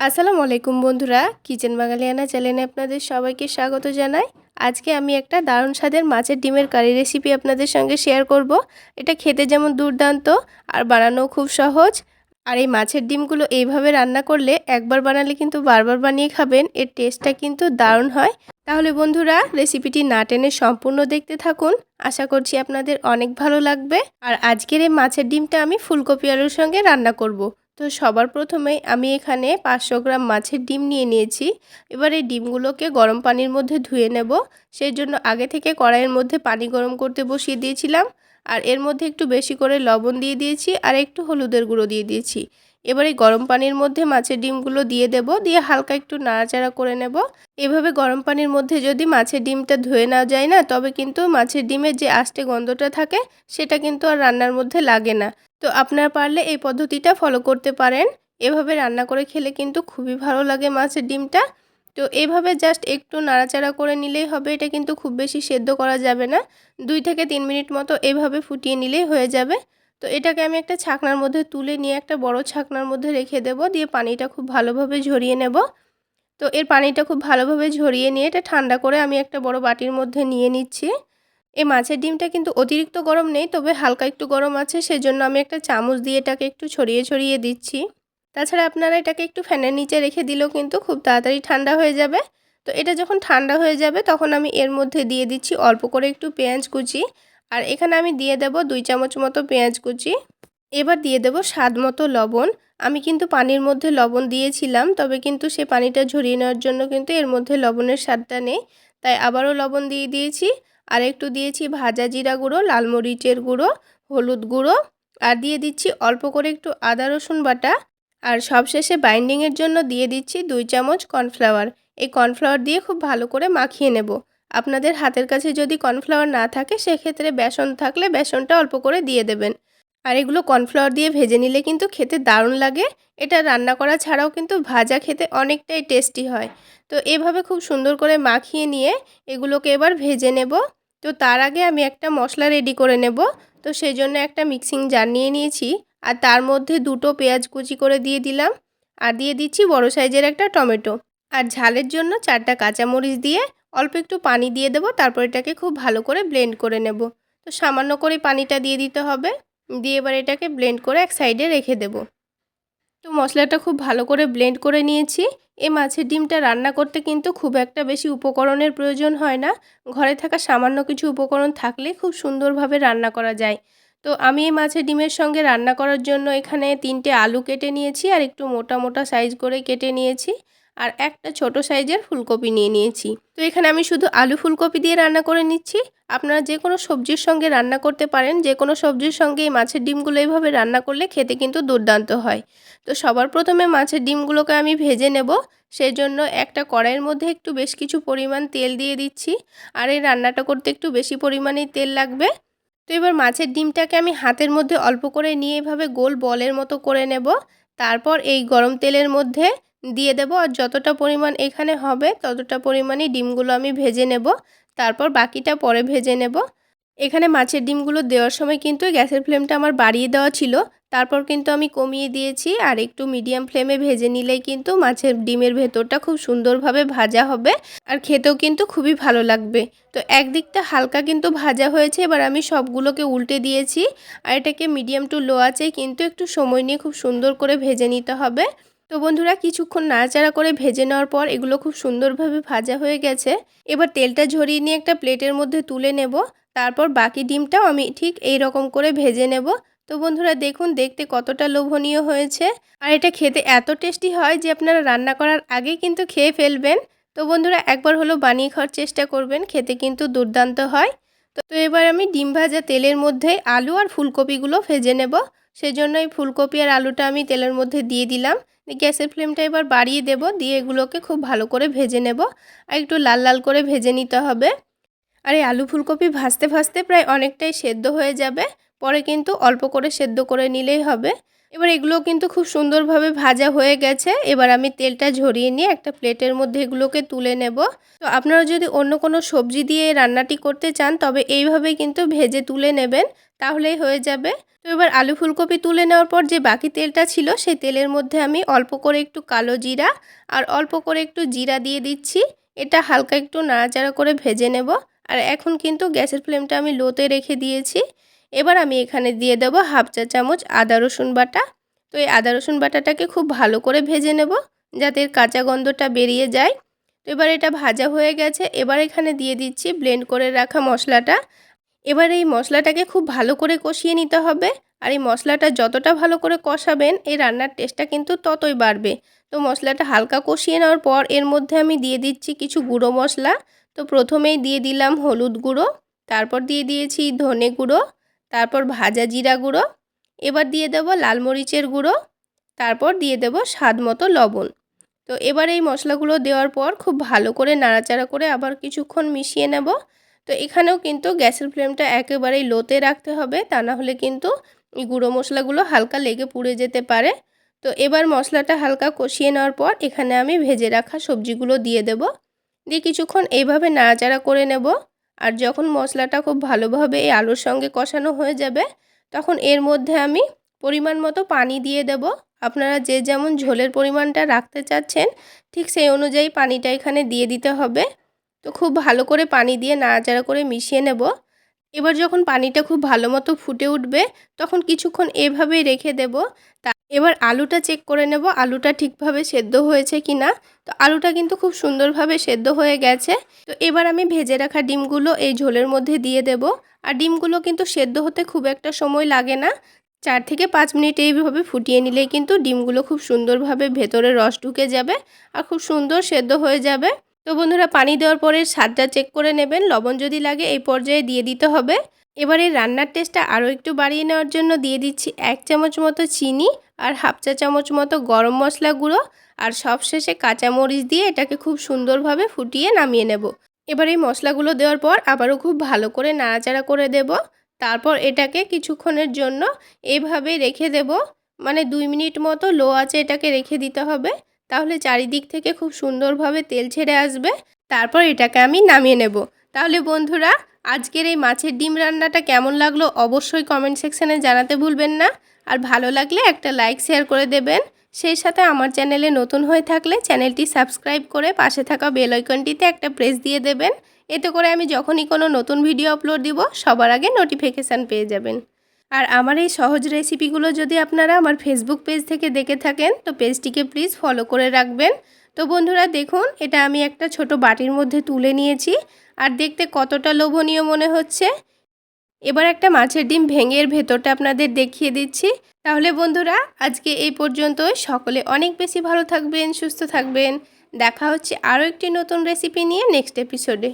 আসসালামু আলাইকুম বন্ধুরা, কিচেন বাঙালিয়ানা চ্যানেলে আপনাদের সবাইকে স্বাগত জানাই। আজকে আমি একটা দারুণ স্বাদের মাছের ডিমের কারি রেসিপি আপনাদের সঙ্গে শেয়ার করব। এটা খেতে যেমন দুর্দান্ত আর বানানোও খুব সহজ। আর এই মাছের ডিমগুলো এইভাবে রান্না করলে একবার বানালে কিন্তু বারবার বানিয়ে খাবেন, এর টেস্টটা কিন্তু দারুণ হয়। তাহলে বন্ধুরা, রেসিপিটি না টেনে সম্পূর্ণ দেখতে থাকুন। আশা করছি আপনাদের অনেক ভালো লাগবে। আর আজকের এই মাছের ডিমটা আমি ফুলকপি আলুর সঙ্গে রান্না করব। তো সবার প্রথমেই আমি এখানে পাঁচশো গ্রাম মাছের ডিম নিয়ে নিয়েছি। এবার এই ডিমগুলোকে গরম পানির মধ্যে ধুয়ে নেব। সেই জন্য আগে থেকে কড়াইয়ের মধ্যে পানি গরম করতে বসিয়ে দিয়েছিলাম। আর এর মধ্যে একটু বেশি করে লবণ দিয়ে দিয়েছি আর একটু হলুদের গুঁড়ো দিয়ে দিয়েছি। এবার এই গরম পানির মধ্যে মাছের ডিমগুলো দিয়ে দেব। দিয়ে হালকা একটু নাড়াচাড়া করে নেব। এভাবে গরম পানির মধ্যে যদি মাছের ডিমটা ধুয়ে নেওয়া যায় না, তবে কিন্তু মাছের ডিমের যে আষ্টে গন্ধটা থাকে, সেটা কিন্তু আর রান্নার মধ্যে লাগে না। তো আপনারা পারলে এই পদ্ধতিটা ফলো করতে পারেন। এভাবে রান্না করে খেলে কিন্তু খুবই ভালো লাগে মাছের ডিমটা। তো এভাবে জাস্ট একটু নাড়াচাড়া করে নিলেই হবে, এটা কিন্তু খুব বেশি সেদ্ধ করা যাবে না। দুই থেকে তিন মিনিট মতো এভাবে ফুটিয়ে নিলেই হয়ে যাবে। তো এটাকে আমি একটা ছাকনার মধ্যে তুলে নিয়ে একটা বড় ছাকনার মধ্যে রেখে দেব, দিয়ে পানিটা খুব ভালোভাবে ঝরিয়ে নেব। তো এর পানিটা খুব ভালোভাবে ঝরিয়ে নিয়ে এটা ঠান্ডা করে আমি একটা বড় বাটির মধ্যে নিয়ে নিচ্ছি। এই মাছের ডিমটা কিন্তু অতিরিক্ত গরম নেই, তবে হালকা একটু গরম আছে, সেজন্য আমি একটা চামচ দিয়ে এটাকে একটু ছড়িয়ে ছড়িয়ে দিচ্ছি। তাছাড়া আপনারা এটাকে একটু ফ্যানের নিচে রেখে দিলেও কিন্তু খুব তাড়াতাড়ি ঠান্ডা হয়ে যাবে। তো এটা যখন ঠান্ডা হয়ে যাবে, তখন আমি এর মধ্যে দিয়ে দিচ্ছি অল্প করে একটু পেঁয়াজ কুচি। আর এখানে আমি দিয়ে দেব দুই চামচ মতো পেঁয়াজ কুচি। এবার দিয়ে দেব স্বাদ মতো লবণ। আমি কিন্তু পানির মধ্যে লবণ দিয়েছিলাম, তবে কিন্তু সে পানিটা ঝরিয়ে নেওয়ার জন্য কিন্তু এর মধ্যে লবণের স্বাদটা নেই। তাই আবারও লবণ দিয়ে দিয়েছি। আর একটু দিয়েছি ভাজা জিরা গুঁড়ো, লাল মরিচের গুঁড়ো, হলুদ গুঁড়ো আর দিয়ে দিচ্ছি অল্প করে একটু আদা, রসুন বাটা। আর সবশেষে বাইন্ডিংয়ের জন্য দিয়ে দিচ্ছি দুই চামচ কর্নফ্লাওয়ার এই কর্নফ্লাওয়ার দিয়ে খুব ভালো করে মাখিয়ে নেব। আপনাদের হাতের কাছে যদি কর্নফ্লাওয়ার না থাকে, সেক্ষেত্রে বেসন থাকলে বেসনটা অল্প করে দিয়ে দেবেন। আর এগুলো কর্নফ্লাওয়ার দিয়ে ভেজে নিলে কিন্তু খেতে দারুণ লাগে। এটা রান্না করা ছাড়াও কিন্তু ভাজা খেতে অনেকটাই টেস্টি হয়। তো এভাবে খুব সুন্দর করে মাখিয়ে নিয়ে এগুলোকে এবার ভেজে নেব। তো তার আগে আমি একটা মশলা রেডি করে নেব। তো সেই জন্য একটা মিক্সিং জার নিয়ে নিয়েছি। আর তার মধ্যে দুটো পেঁয়াজ কুচি করে দিয়ে দিলাম। আর দিয়ে দিচ্ছি বড় সাইজের একটা টমেটো। আর ঝালের জন্য চারটা কাঁচামরিচ দিয়ে অল্প একটু পানি দিয়ে দেবো। তারপর এটাকে খুব ভালো করে ব্লেন্ড করে নেব। তো সামান্য করে পানিটা দিয়ে দিতে হবে। দিয়ে এবার এটাকে ব্লেন্ড করে এক সাইডে রেখে দেব। তো মশলাটা খুব ভালো করে ব্লেন্ড করে নিয়েছি। এ মাছের ডিমটা রান্না করতে কিন্তু খুব একটা বেশি উপকরণের প্রয়োজন হয় না। ঘরে থাকা সামান্য কিছু উপকরণ থাকলে খুব সুন্দরভাবে রান্না করা যায়। তো আমি এই মাছের ডিমের সঙ্গে রান্না করার জন্য এখানে তিনটে আলু কেটে নিয়েছি আর একটু মোটা মোটা সাইজ করে কেটে নিয়েছি। আর একটা ছোট সাইজের ফুলকপি নিয়ে নিয়েছি। তো এখানে আমি শুধু আলু ফুলকপি দিয়ে রান্না করে নিচ্ছি। আপনারা যে কোনো সবজির সঙ্গে রান্না করতে পারেন যে কোনো সবজির সঙ্গে এই মাছের ডিমগুলো এইভাবে রান্না করলে খেতে কিন্তু দুর্দান্ত হয়। তো সবার প্রথমে মাছের ডিমগুলোকে আমি ভেজে নেব। সেই জন্য একটা কড়াইয়ের মধ্যে একটু বেশ কিছু পরিমাণ তেল দিয়ে দিচ্ছি। আর এই রান্নাটা করতে একটু বেশি পরিমাণেই তেল লাগবে। তো এবার মাছের ডিমটাকে আমি হাতের মধ্যে অল্প করে নিয়ে এভাবে গোল বলের মতো করে নেব। তারপর এই গরম তেলের মধ্যে দিয়ে দেব আর যতটা পরিমাণ এখানে হবে, ততটা পরিমাণই ডিমগুলো আমি ভেজে নেব। তারপর বাকিটা পরে ভেজে নেব। এখানে মাছের ডিমগুলো দেওয়ার সময় কিন্তু গ্যাসের ফ্লেমটা আমার বাড়িয়ে দেওয়া ছিল। তারপর কিন্তু আমি কমিয়ে দিয়েছি আর একটু মিডিয়াম ফ্লেমে ভেজে নিলেই কিন্তু মাছের ডিমের ভেতরটা খুব সুন্দরভাবে ভাজা হবে আর খেতেও কিন্তু খুবই ভালো লাগবে। তো একদিকটা হালকা কিন্তু ভাজা হয়েছে, এবার আমি সবগুলোকে উল্টে দিয়েছি। আর এটাকে মিডিয়াম টু লো আছে কিন্তু একটু সময় নিয়ে খুব সুন্দর করে ভেজে নিতে হবে। তো বন্ধুরা কিছুক্ষণ নাড়াচাড়া করে ভেজে নেওয়ার পর এগুলো খুব সুন্দরভাবে ভাজা হয়ে গেছে। এবার তেলটা ঝরিয়ে নিয়ে একটা প্লেটের মধ্যে তুলে নেব। তারপর বাকি ডিমটাও আমি ঠিক এই রকম করে ভেজে নেব। তো বন্ধুরা দেখুন, দেখতে কতটা লোভনীয় হয়েছে। আর এটা খেতে এত টেস্টি হয় যে আপনারা রান্না করার আগেই কিন্তু খেয়ে ফেলবেন। তো বন্ধুরা একবার হলো বানিয়ে খাওয়ার চেষ্টা করবেন, খেতে কিন্তু দুর্দান্ত হয়। তো এবার আমি ডিম ভাজা তেলের মধ্যে আলু আর ফুলকপিগুলো ভেজে নেব। সেজন্য এই ফুলকপি আর আলুটা আমি তেলের মধ্যে দিয়ে দিলাম। গ্যাসের ফ্লেমটা এবার বাড়িয়ে দেব, দিয়ে এগুলোকে খুব ভালো করে ভেজে নেব। আর একটু লাল লাল করে ভেজে নিতে হবে। আর এই আলু ফুলকপি ভাজতে ভাজতে প্রায় অনেকটাই সেদ্ধ হয়ে যাবে। পরে কিন্তু অল্প করে সেদ্ধ করে নিলেই হবে। এবার এগুলো কিন্তু খুব সুন্দরভাবে ভাজা হয়ে গেছে। এবার আমি তেলটা ঝরিয়ে নিয়ে একটা প্লেটের মধ্যে এগুলোকে তুলে নেব। তো আপনারা যদি অন্য কোনো সবজি দিয়ে রান্নাটি করতে চান, তবে এইভাবে কিন্তু ভেজে তুলে নেবেন, তাহলেই হয়ে যাবে। তো এবার আলু ফুলকপি তুলে নেওয়ার পর যে বাকি তেলটা ছিল, সেই তেলের মধ্যে আমি অল্প করে একটু কালো জিরা আর অল্প করে একটু জিরা দিয়ে দিচ্ছি। এটা হালকা একটু নাড়াচাড়া করে ভেজে নেব। আর এখন কিন্তু গ্যাসের ফ্লেমটা আমি লোতে রেখে দিয়েছি। এবার আমি এখানে দিয়ে দেব হাফ চা চামচ আদা রসুন বাটা। তো এই আদা রসুন বাটাটাকে খুব ভালো করে ভেজে নেব যাতে কাঁচা গন্ধটা বেরিয়ে যায়। তো এবার এটা ভাজা হয়ে গেছে, এবার এখানে দিয়ে দিচ্ছি ব্লেন্ড করে রাখা মশলাটা। এবার এই মশলাটাকে খুব ভালো করে কষিয়ে নিতে হবে আর এই মশলাটা যতটা ভালো করে কষাবেন, এই রান্নার টেস্টটা কিন্তু ততই বাড়বে। তো মশলাটা হালকা কষিয়ে নেওয়ার পর এর মধ্যে আমি দিয়ে দিচ্ছি কিছু গুঁড়ো মশলা। তো প্রথমেই দিয়ে দিলাম হলুদ গুঁড়ো, তারপর দিয়ে দিয়েছি ধনে গুঁড়ো। তারপর ভাজা জিরা গুঁড়ো, এবার দিয়ে দেব লাল মরিচের গুঁড়ো, তারপর দিয়ে দেব স্বাদ মতো লবণ। তো এবার এই মশলাগুলো দেওয়ার পর খুব ভালো করে নাড়াচাড়া করে আবার কিছুক্ষণ মিশিয়ে নেব। তো এখানেও কিন্তু গ্যাসের ফ্লেমটা একেবারেই লোতে রাখতে হবে, তা না হলে কিন্তু এই গুঁড়ো মশলাগুলো হালকা লেগে পুড়ে যেতে পারে। তো এবার মশলাটা হালকা কষিয়ে নেওয়ার পর এখানে আমি ভেজে রাখা সবজিগুলো দিয়ে দেব। দিয়ে কিছুক্ষণ এইভাবে নাড়াচাড়া করে নেব। আর যখন মশলাটা খুব ভালোভাবে এই আলুর সঙ্গে কষানো হয়ে যাবে, তখন এর মধ্যে আমি পরিমাণ মতো পানি দিয়ে দেব। আপনারা যে যেমন ঝোলের পরিমাণটা রাখতে চাচ্ছেন, ঠিক সেই অনুযায়ী পানিটা এখানে দিয়ে দিতে হবে। তো খুব ভালো করে পানি দিয়ে নাড়াচাড়া করে মিশিয়ে নেব। এবার যখন পানিটা খুব ভালো মতো ফুটে উঠবে, তখন কিছুক্ষণ এভাবেই রেখে দেব। তা এবার আলুটা চেক করে নেব, আলুটা ঠিকভাবে সেদ্ধ হয়েছে কি না তো আলুটা কিন্তু খুব সুন্দরভাবে সেদ্ধ হয়ে গেছে। তো এবার আমি ভেজে রাখা ডিমগুলো এই ঝোলের মধ্যে দিয়ে দেব। আর ডিমগুলো কিন্তু সেদ্ধ হতে খুব একটা সময় লাগে না। চার থেকে পাঁচ মিনিট এইভাবে ফুটিয়ে নিলেই কিন্তু ডিমগুলো খুব সুন্দরভাবে ভেতরে রস ঢুকে যাবে আর খুব সুন্দর সেদ্ধ হয়ে যাবে। তো বন্ধুরা পানি দেওয়ার পরে স্বাদটা চেক করে নেবেন। লবণ যদি লাগে এই পর্যায়ে দিয়ে দিতে হবে। এবারে রান্নার টেস্টটা আরও একটু বাড়িয়ে নেওয়ার জন্য দিয়ে দিচ্ছি এক চামচ মতো চিনি আর হাফ চা চামচ মতো গরম মশলা গুঁড়ো। আর সবশেষে কাঁচামরিচ দিয়ে এটাকে খুব সুন্দরভাবে ফুটিয়ে নামিয়ে নেব। এবার এই মশলাগুলো দেওয়ার পর আবারও খুব ভালো করে নাড়াচাড়া করে দেব। তারপর এটাকে কিছুক্ষণের জন্য এইভাবে রেখে দেব। মানে দুই মিনিট মতো লো আছে এটাকে রেখে দিতে হবে। তাহলে চারিদিক থেকে খুব সুন্দরভাবে তেল ছেড়ে আসবে, তারপর এটাকে আমি নামিয়ে নেব। তাহলে বন্ধুরা, আজকের এই মাছের ডিম রান্নাটা কেমন লাগল অবশ্যই কমেন্ট সেকশানে জানাতে ভুলবেন না। আর ভালো লাগলে একটা লাইক শেয়ার করে দেবেন। সেই সাথে আমার চ্যানেলে নতুন হয়ে থাকলে চ্যানেলটি সাবস্ক্রাইব করে পাশে থাকা বেল আইকনটিতে একটা প্রেস দিয়ে দেবেন। এতে করে আমি যখনই কোনো নতুন ভিডিও আপলোড দিব, সবার আগে নোটিফিকেশান পেয়ে যাবেন। আর আমার এই সহজ রেসিপিগুলো যদি আপনারা আমার ফেসবুক পেজ থেকে দেখে থাকেন, তো পেজটিকে প্লিজ ফলো করে রাখবেন। তো বন্ধুরা দেখুন, এটা আমি একটা ছোট বাটির মধ্যে তুলে নিয়েছি, আর দেখতে কতটা লোভনীয় মনে হচ্ছে। এবার একটা মাছের ডিম ভেঙে এর ভেতরটা আপনাদের দেখিয়ে দিচ্ছি। তাহলে বন্ধুরা, আজকে এই পর্যন্তই। সকলে অনেক বেশি ভালো থাকবেন, সুস্থ থাকবেন। দেখা হচ্ছে আরও একটি নতুন রেসিপি নিয়ে নেক্সট এপিসোডে